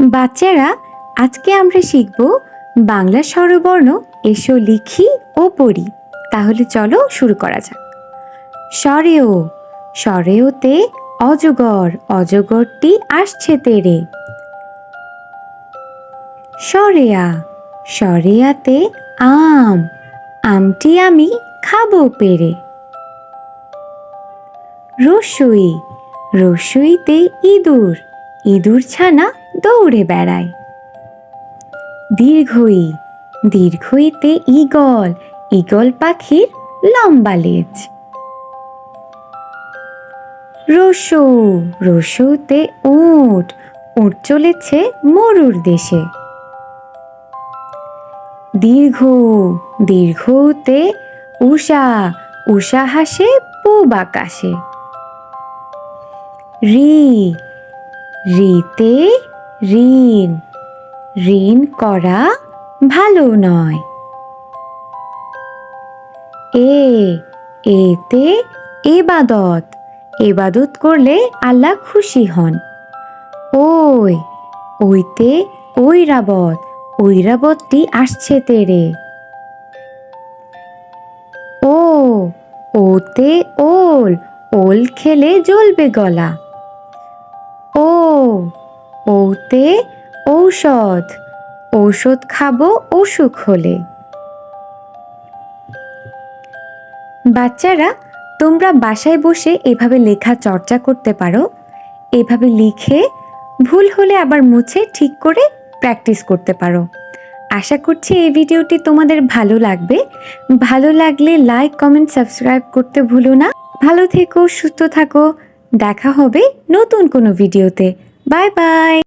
বাচ্চারা, আজকে আমরা শিখব বাংলা স্বরবর্ণ, এসো লিখি ও পড়ি। তাহলে চলো শুরু করা যাক। স্বরেও, স্বরেওতে অজগর, অজগরটি আসছে তেরে। সরেয়া, সরেয়াতে আম, আমটি আমি খাব পেরে। রসুই, রসুইতে ইঁদুর ইঁদুর ছানা দৌড়ে বেড়ায়। দীর্ঘই, দীর্ঘইতে ঈগল ঈগল পাখির লম্বা লেজ। রসু রসুতে উট উট চলেছে মরুর দেশে। দীর্ঘ, দীর্ঘতে উষা উষা হাসে পূব আকাশে। রি, রিতে ঋণ। ঋণ করা ভালো নয়। এ এতে এবাদত। এবাদত করলে আল্লাহ খুশি হন। ওই, ওইতে ঐরাবত। ঐরাবতটি আসছে তেরে। ও, ওতে ওল। ওল খেলে জ্বলবে গলা। ও ওতে ঔষধ। ঔষধ খাব, অসুখ হলে। বাচ্চারা, তোমরা বাসায় বসে এভাবে লেখা চর্চা করতে পারো। এভাবে লিখে ভুল হলে আবার মুছে ঠিক করে প্র্যাকটিস করতে পারো। আশা করছি এই ভিডিওটি তোমাদের ভালো লাগবে। ভালো লাগলে লাইক, কমেন্ট, সাবস্ক্রাইব করতে ভুলো না। ভালো থেকো, সুস্থ থাকো। দেখা হবে নতুন কোনো ভিডিওতে। Bye-bye!